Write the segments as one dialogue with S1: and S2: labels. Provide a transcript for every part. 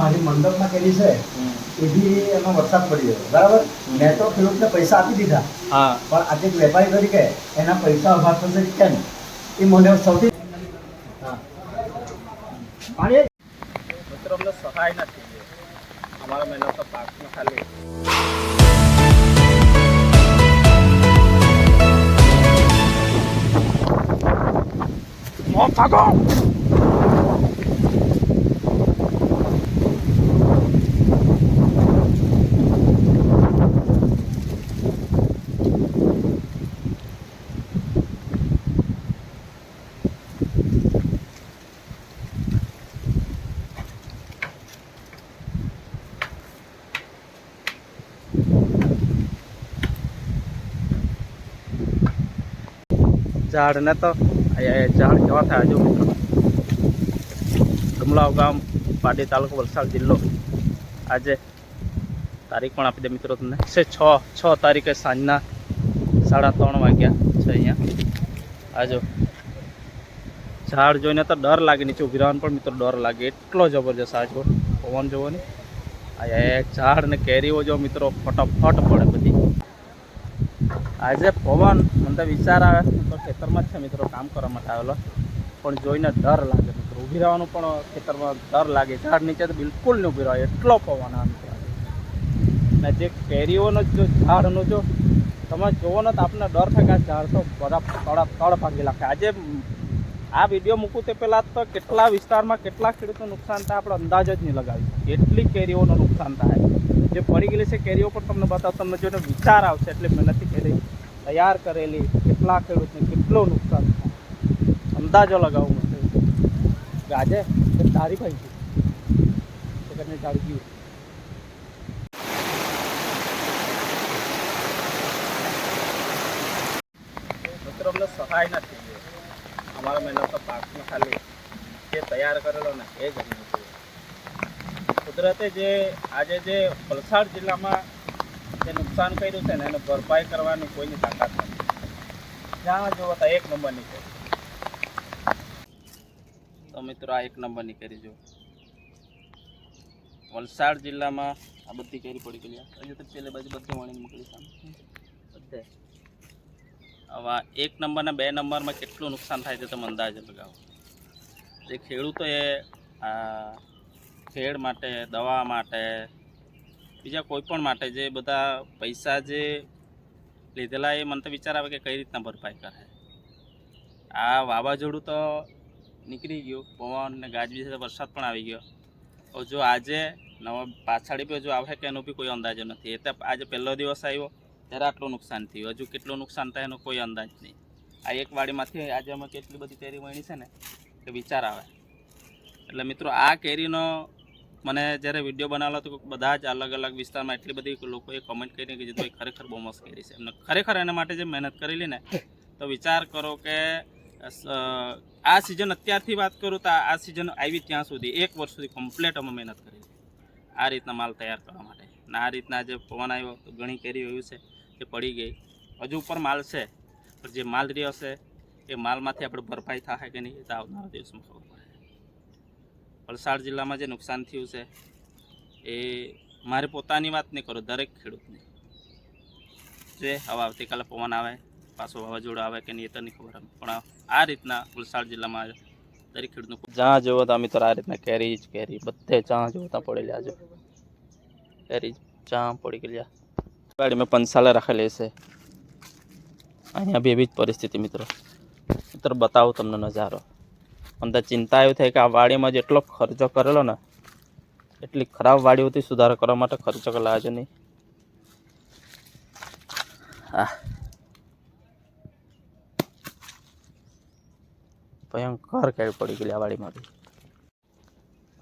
S1: મારી મંડપમાં કેરી છે એ બી એમાં વરસાદ પડી ગયો. બરાબર? મેં તો ખેડૂતને પૈસા આપી દીધા. પણ આજે એક વેપારી તરીકે એના પૈસા અભાવ થશે કેમ? એ મને સૌથી
S2: મિત્રો અમને સહાય નથી અમારા મહિના તો પાકમાં ખાલી. ઝાડને તો અહીંયા ઝાડ કેવા થાય જો મિત્રો? ડુમલાવ ગામ પાટી તાલુકો વલસાડ જિલ્લો. આજે તારીખ પણ આપી દે મિત્રો તમને. છે છ છ તારીખે સાંજના સાડા ત્રણ વાગ્યા છે અહીંયા. આજો ઝાડ જોઈને તો ડર લાગે, નીચે ઊભી રહેવાનું પણ મિત્રો ડર લાગે. એટલો જબરજસ્ત આજો પવન જોવો ને ઝાડ ને કેરીઓ જો મિત્રો ફટાફટ પડે બધી. આજે પવન મને વિચાર આવે તો ખેતરમાં જ છે મિત્રો કામ કરવા માટે આવેલો. પણ જોઈને ડર લાગે મિત્રો. ઊભી રહેવાનું પણ ખેતરમાં ડર લાગે. ઝાડ નીચે તો બિલકુલ નહીં ઊભી રહે એટલો પવન આવે મિત્રો ને જે કેરીઓનો જો ઝાડનો જો, તમે જોવો ને તો આપણને ડર થાય કે આ ઝાડ તો બધા તળ તળ ભાગી લાગે આજે આ વીડિયો મૂકું તે પહેલાં તો કેટલા વિસ્તારમાં કેટલા ખેડૂતનું નુકસાન થાય આપણે અંદાજ જ નહીં લગાવી. એટલી કેરીઓનું નુકસાન થાય. જે પડી ગયેલી છે કેરીઓ પણ તમને બતાવ, તમને જોઈને વિચાર આવશે એટલે મહેનતથી કેરી તૈયાર કરેલી, કેટલા ખેડૂતને કેટલું નુકસાન થાય. અંદાજો લગાવવું મળશે ગાજે તારી ભાઈ છે તારી ગયું. મિત્રો અમને સહાય નથી. અમારા મહેનત તો પાકમાં ખાલી. જે તૈયાર કરેલો ને એ જ અમને કુદરતે જે, આજે જે વલસાડ જિલ્લામાં જે નુકસાન કર્યું છે ને એને ભરપાઈ કરવાની કોઈની તાકાત નથી. જ્યાં જુઓ તો એક નંબરની છે તો મિત્રો, આ એક નંબરની કરી જો વલસાડ જિલ્લામાં આ બધી કેરી પડી ગયેલી. હજી તો પેલે બાજુ બધી વાણી મોકલી સામે બધે. હવે એક નંબર ને બે નંબરમાં કેટલું નુકસાન થાય છે તમે અંદાજ લગાવો. જે ખેડૂતોએ આ ખેડ માટે, દવા માટે, બીજા કોઈ પણ માટે જે બધા પૈસા જે લીધેલા એ મને તો વિચાર આવે કે કઈ રીતના ભરપાઈ કરે. આ વાવાઝોડું તો નીકળી ગયું, પવન ને ગાજવી સાથે વરસાદ પણ આવી ગયો. જો આજે નવા પાછાડી પર જો આવે કે એનો બી કોઈ અંદાજો નથી. એ તો આજે પહેલો દિવસ આવ્યો. ત્યારે આટલું નુકસાન થયું. હજુ કેટલું નુકસાન થાય એનો કોઈ અંદાજ નહીં. આ એક વાડીમાંથી આજે અમે કેટલી બધી કેરી વણી છે ને કે વિચાર આવે. એટલે મિત્રો, આ કેરીનો મને જ્યારે વીડિયો બનાવેલો તો બધા જ અલગ અલગ વિસ્તારમાં એટલી બધી લોકોએ કમેન્ટ કરીને કે જે ખરેખર બહુ મસ્ત કેરી છે. એમને ખરેખર એના માટે જે મહેનત કરેલી ને, તો વિચાર કરો કે આ સિઝન અત્યારથી વાત કરું તો આ સિઝન આવી ત્યાં સુધી, એક વર્ષ સુધી કમ્પ્લેટ અમે મહેનત કરી. આ રીતના માલ તૈયાર કરવા માટે. અને આ રીતના જે પવન આવ્યો, તો ઘણી કેરી એવું છે જે પડી ગઈ. હજુ ઉપર માલ છે, પણ જે માલ રહ્યો છે, એ માલમાંથી આપણે ભરપાઈ થાય કે નહીં એ તો આવનારા દિવસમાં ખબર પડે. વલસાડ જિલ્લામાં જે નુકસાન થયું છે, એ મારે પોતાની વાત નહીં કરું, દરેક ખેડૂતની. જે હવે આવતીકાલે પવન આવે, પાછો વાવાઝોડું આવે કે નહીં એ તો નહીં ખબર. પણ આ રીતના વલસાડ જિલ્લામાં દરેક ખેડૂતનું જ્યાં જોવો તો મિત્રો આ રીતના કેરી જ કેરી, બધે જ્યાં જોવો ત્યાં પડેલી છે. કેરી જ્યાં પડી ગયેલી ગાડી મેં પંસાલા રાખેલી છે અહીંયા બી એવી જ પરિસ્થિતિ મિત્રો. મિત્રો બતાવું તમને નજારો. તો ચિંતા એવું થાય કે આ વાડીમાં જેટલો ખર્ચો કરેલો ને, એટલી ખરાબ વાડી હતી સુધારો કરવા માટે ખર્ચો કરેલા, આજે નહીં. હા ભયંકર કેરી પડી ગયેલી આ વાડીમાં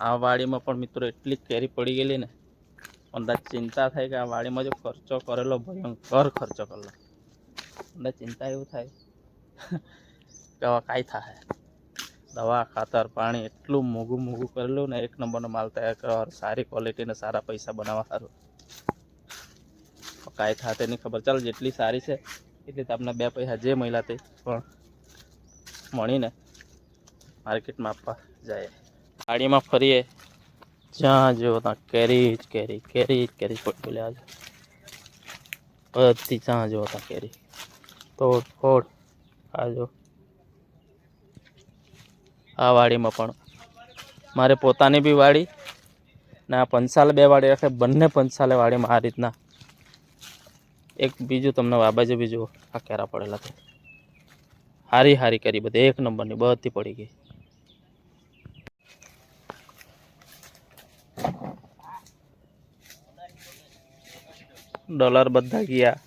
S2: આ વાડીમાં પણ મિત્રો એટલી કેરી પડી ગયેલી ને અંદાજ ચિંતા થાય કે આ વાડીમાં જો ખર્ચો કરેલો ભયંકર ખર્ચો કરેલો. અંદર ચિંતા એવું થાય. કે હવે કાંઈ થાય. દવા, ખાતર, પાણી એટલું મોંઘું મોંઘું કરેલું ને એક નંબરનો માલ તૈયાર કરવા સારી ક્વોલિટીને સારા પૈસા બનાવવા સારું. કાંઈ થાય તેની ખબર. ચાલો જેટલી સારી છે એટલી તમને બે પૈસા જે મળ્યા તે પણ મળીને માર્કેટમાં આપવા જાય. ગાડીમાં ફરીએ. જ્યાં જો ત્યાં કેરી જ કેરી કેરી જ કેરી પડી લે આજે બધી જ્યાં જો ત્યાં કેરી. તોડ ફોડ આ જો. આ વાડીમાં પણ. મારે પોતાની બી વાડી. ને આ પંચાલ બે વાડી રાખે. બંને પંચાલે વાડીમાં આ રીતના. એક બીજું તમને બાબાજી બીજું આ કેરા પડેલા છે. હારી હારી કરી, બધી એક નંબરની બધી પડી ગઈ. ડોલર બધા ગયા.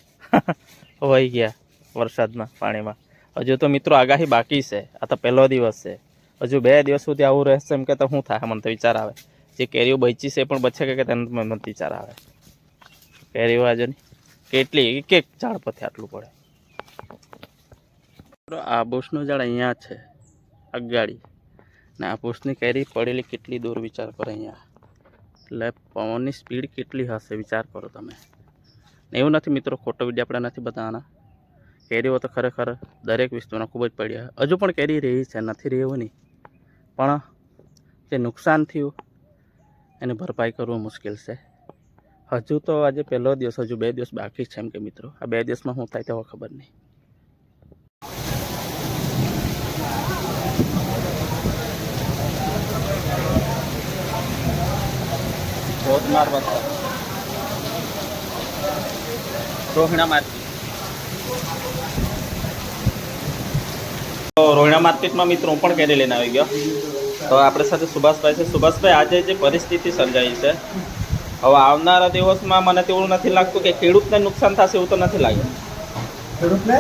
S2: વહી ગયા વરસાદમાં પાણીમાં. હજુ તો મિત્રો આગાહી બાકી છે. આ તો પહેલો દિવસ છે. હજુ બે દિવસ સુધી આવું રહેશે એમ કે તો શું થાય, મને તો વિચાર આવે. જે કેરીઓ બચી છે એ પણ બચે કે તેનો મને વિચાર આવે. કેરીઓ આજે કેટલી? એક એક ઝાડ પરથી આટલું પડે. આ બુશનું ઝાડ અહીંયા છે અગાડી ને આ બુશની કેરી પડેલી કેટલી દૂર વિચાર કરો અહીંયા. એટલે પવનની સ્પીડ કેટલી હશે વિચાર કરો તમે. એવું નથી મિત્રો, ખોટો વીડિયો આપણે નથી બતાવવાના. કેરીઓ તો ખરેખર દરેક વિસ્તુના ખૂબ જ પડ્યા. હજુ પણ કેરી રહી છે, નથી રહેવું નહીં. પણ જે નુકસાન થયું, એની ભરપાઈ કરવું મુશ્કેલ છે. હજુ તો આજે પહેલો દિવસ, હજુ બે દિવસ બાકી છે એમ કે મિત્રો. આ બે દિવસમાં શું થાય તેવો ખબર નહીં. ધોધમાર વરસાદ. રોહિણા માર્કેટ તો રોહિણા માર્કેટમાં મિત્રો હું પણ કેરી લઈને આવી ગયો. તો આપણી સાથે સુભાષભાઈ છે. સુભાષભાઈ આજે જે પરિસ્થિતિ સર્જાઈ છે હવે આવનારા દિવસમાં મને તેવું નથી લાગતું કે ખેડૂતને નુકસાન થશે એવું તો નથી લાગ્યું.
S1: ખેડૂતને?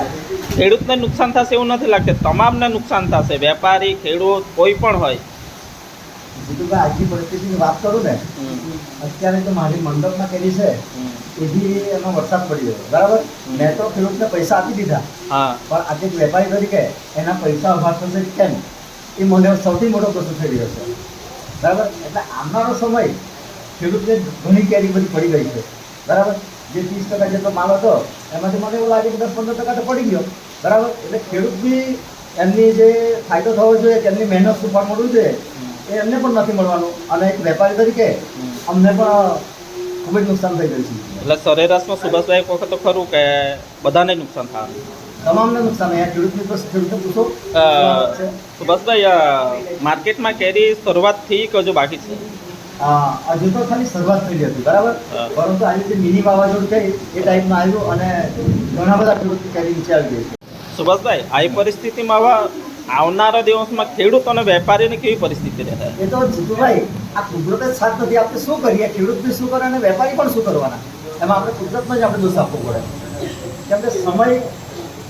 S2: ખેડૂતને નુકસાન થશે એવું નથી લાગતું. તમામને નુકસાન થશે. વેપારી ખેડૂત કોઈ પણ હોય.
S1: જીતુભાઈ આજની પરિસ્થિતિની વાત કરું ને અત્યારે તો મારી મંડપમાં કેરી છે એથી એમાં વરસાદ પડી ગયો. બરાબર? મેં તો ખેડૂતને પૈસા આપી દીધા. પણ આજે વેપારી તરીકે એના પૈસા ઊભા થશે કેમ? એ મને સૌથી મોટો પ્રશ્ન થઈ રહ્યો છે. બરાબર? એટલે આવનારો સમય ખેડૂતને ઘણી કેરી બધી પડી ગઈ છે. બરાબર? જે ત્રીસ ટકા જેટલો માલ હતો એમાંથી મને એવું લાગે કે દસ પંદર ટકા તો પડી ગયો. બરાબર? એટલે ખેડૂત બી એમની જે ફાયદો થવો જોઈએ કે એમની મહેનત શું ફળ મળવું જોઈએ. એ એમને પણ નથી મળવાનું. અને એક વેપારી તરીકે અમને પણ ખૂબ જ નુકસાન થઈ ગયું છે.
S2: એટલે સરેરાશમાં સુભાષભાઈ એક વખત તો ખરું કે બધાને નુકસાન થાય?
S1: તમામને નુકસાન? અહીંયા ખેડૂતની તો ખેડૂતો પૂછો.
S2: સુભાષભાઈ માર્કેટમાં કેરી શરૂઆતથી કે હજુ બાકી છે?
S1: હજુ તો ખાલી શરૂઆત થઈ હતી બરાબર? પરંતુ આજે જે મિની વાવાઝોડું છે એ ટાઈપમાં આવ્યું અને ઘણા બધા ખેડૂત કેરી નીચે આવી ગઈ છે.
S2: સુભાષભાઈ આવી પરિસ્થિતિમાં હવે આવનારા દિવસમાં ખેડૂત અને વેપારીની કેવી પરિસ્થિતિ રહે
S1: એ તો જીતુભાઈ આ કુદરત જ સાથ નથી. આપણે શું કરીએ? ખેડૂત બી શું કરે અને વેપારી પણ શું કરવાના? એમાં આપણે કુદરતમાં જ આપણે દોષ આપવો પડે. કેમ કે સમય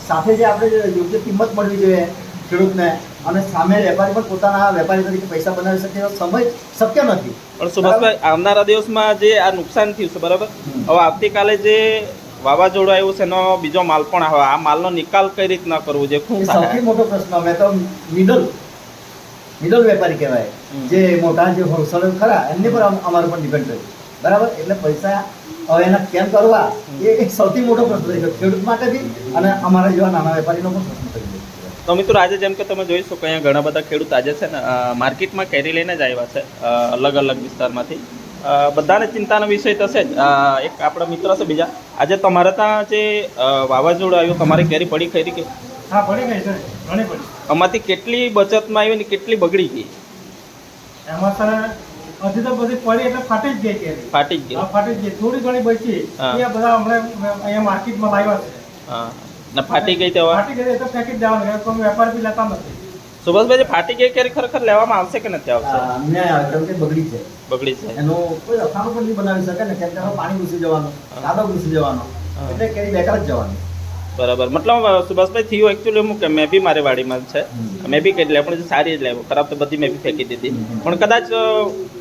S1: સાથે જે આપણે યોગ્ય કિંમત મળવી જોઈએ ખેડૂતને અને સામે વેપારી પણ પોતાના વેપારી તરીકે પૈસા બનાવી શકે એવો સમય શક્ય નથી.
S2: પણ સુભાષભાઈ આવનારા દિવસમાં જે આ નુકસાન થયું છે બરાબર. હવે આવતીકાલે જે વાવાઝોડું આવ્યું છે એનો બીજો માલ પણ આવે. આ માલનો નિકાલ કઈ રીતના કરવો
S1: જે
S2: ખૂબ
S1: સૌથી મોટો પ્રશ્ન. મેં તો મિડલ મિડલ વેપારી કહેવાય. જે મોટા જે હોલસેલર ખરા એમની પર અમારું પણ ડિપેન્ડ કર્યું બરાબર? એટલે પૈસા હવે એના કેમ કરવા એ સૌથી મોટો પ્રશ્ન થઈ ગયો ખેડૂત માટે બી અને અમારા જેવા નાના વેપારીનો પણ પ્રશ્ન થઈ ગયો
S2: તો મિત્રો આજે જેમ કે તમે જોઈ શકો અહીંયા ઘણા બધા ખેડૂત આજે છે ને માર્કેટમાં કેરી લઈને જ આવ્યા છે અલગ અલગ વિસ્તારમાંથી. બધાને ચિંતાનો વિષય થશે જ. એક આપણા મિત્ર છે બીજા. આજે તમારે ત્યાં જે વાવાઝોડું આવ્યું તમારે કેરી પડી ખરી કે?
S3: હા પડી ગઈ સર ઘણી પડી.
S2: આમાંથી કેટલી બચતમાં આવી ને કેટલી બગડી ગઈ?
S3: એમાં સર હજી તો બધી પડી એટલે ફાટી જ ગઈ કેરી.
S2: ફાટી જ ગઈ.
S3: ફાટી જ ગઈ. થોડી ઘણી બચી. એ બધા હમણાં અહીંયા માર્કેટમાં લાવ્યા છે.
S2: હા. ને ફાટી ગઈ તો
S3: ફાટી ગઈ તો ફેંકી જ દેવાનું. કોઈ વેપાર બી લેતા નથી.
S2: સુભાષભાઈ ફાટી ગઈ કેરી ખરેખર લેવામાં આવશે કે નથી આવશે?
S1: આવે કેમ કે બગડી છે.
S2: બગડી છે.
S1: એનું કોઈ અથાણું પણ નહીં બનાવી શકે ને કેમ કે પાણી ઘૂસી જવાનું કાદો ઘૂસી જવાનો. એટલે કેરી બેકાર જ જવાની.
S2: બરાબર. મતલબ સુભાષભાઈ થયું એકચ્યુઅલી હું કે મેં બી મારી વાડીમાં છે. મેં બી કરી લે પણ સારી જ લેવું. ખરાબ તો બધી મેં બી ફેંકી દીધી. પણ કદાચ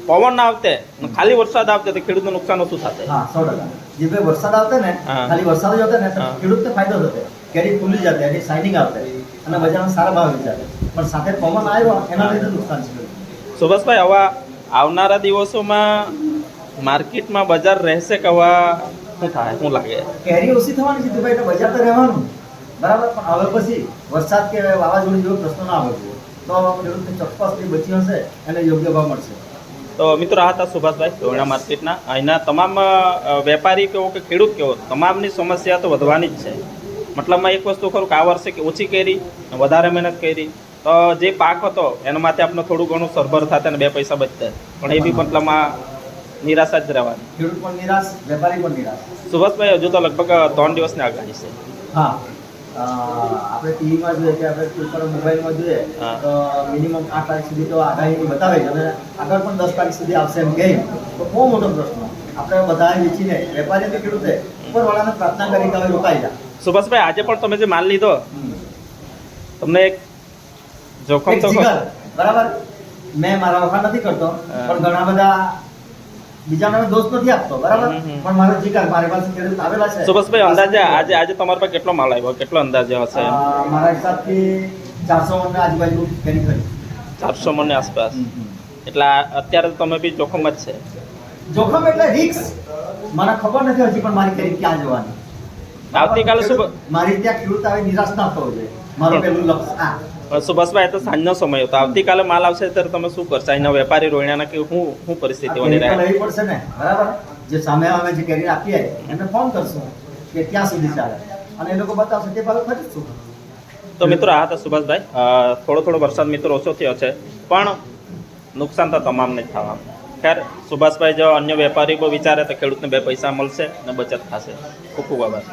S2: પવન ના આવતે ખાલી વરસાદ આવતે તો ખેડૂતનું નુકસાન ઓછું થશે.
S1: હા સો ટકા. જે ભાઈ વરસાદ આવતે ને ખાલી વરસાદ જ આવતે ને ખેડૂતને ફાયદો થતો કેરી ફૂલી જતે એની શાઇનિંગ આવતે. અને બજારમાં સારા ભાવ વેચાય. પણ સાથે પવન આવ્યો એના લીધે નુકસાન છે.
S2: સુભાષભાઈ હવે આવનારા દિવસોમાં માર્કેટમાં બજાર રહેશે કે હવે શું થાય શું લાગે?
S1: કેરી ઓછી થવાની છે ભાઈ એટલે બજાર તો રહેવાનું. બરાબર પણ હવે પછી વરસાદ કે વાવાઝોડું જેવો પ્રશ્ન ના આવે તો ખેડૂતને ચોક્કસ બચી હશે એને યોગ્ય ભાવ મળશે.
S2: તો મિત્રો આ હતા સુભાષભાઈ ધોરણા માર્કેટના. અહીંના તમામ વેપારી કેવો કે ખેડૂત કેવો? તમામની સમસ્યા તો વધવાની જ છે. મતલબમાં એક વસ્તુ ખરું કે આ વર્ષે કે ઓછી કરી વધારે મહેનત કરી. તો જે પાક હતો એના માટે આપણે થોડું ઘણું સરભર થતા અને બે પૈસા બચતા. પણ એ બી મતલબમાં નિરાશા જ રહેવાની.
S1: ખેડૂત પણ નિરાશ વેપારી પણ નિરાશ.
S2: સુભાષભાઈ હજુ તો લગભગ ત્રણ દિવસની આગાહી છે.
S1: હા. આપણે ટીવીમાં જોઈએ કે આપણે પેપર મોબાઈલમાં જોઈએ તો મિનિમમ આઠ તારીખ સુધી તો આગાહી બતાવે છે. અને આગળ પણ દસ તારીખ સુધી આવશે એમ કહે. તો બહુ મોટો પ્રશ્ન. આપણે બધા વેચીને વેપારી કે ખેડૂતે ઉપરવાળાને પ્રાર્થના કરી કે હવે રોકાઈ જા.
S2: સુભાષભાઈ આજે પણ તમે જે માલ લીધો તમને એક જોખમ તો
S1: બરાબર? મેં મારા વખાણ નથી કરતો પણ ઘણા બધા બીજાને મેં નથી આપતો બરાબર?
S2: હમ, હમ.
S1: પણ મારો જીગર મારી પાસે ખેડૂત આવેલા છે.
S2: સુભાષભાઈ અંદાજે આજે આજે તમારા પાસે કેટલો માલ આવ્યો? કેટલો અંદાજે હશે
S1: મારા હિસાબથી ચારસો મણની આજુબાજુ કરી.
S2: ચારસો મણની આસપાસ. એટલે અત્યારે તો તમે બી જોખમ જ છે.
S1: જોખમ એટલે રિક્સ મને ખબર નથી હજી પણ મારી કેરી ક્યાં જવાની.
S2: આવતીકાલે શું
S1: મારી ત્યાં ખેડૂત આવે નિરાશ ના થવો જોઈએ. મારું પેલું લક્ષ્ય આ
S2: સુભાષભાઈ તો સાંજનો સમય હતો. આવતીકાલે માલ આવશે ત્યારે તમે શું કરશો? અહીંના વેપારી રોહિણાના કે હું શું પરિસ્થિતિ બની રહે?
S1: પડશે ને? બરાબર? જે સામે અમે જે કેરી આપીએ એમને ફોન કરશું કે ક્યાં સુધી ચાલે. અને એ લોકો બતાવશે તે ભાવે ખરીદશું.
S2: તો મિત્રો આ હતા સુભાષભાઈ. થોડો થોડો વરસાદ મિત્રો ઓછો થયો છે. પણ નુકસાન તો તમામને જ થવાનું. ખેર સુભાષભાઈ જો અન્ય વેપારી વિચારે તો ખેડૂતને બે પૈસા મળશે અને બચત થશે. ખૂબ ખૂબ આભાર.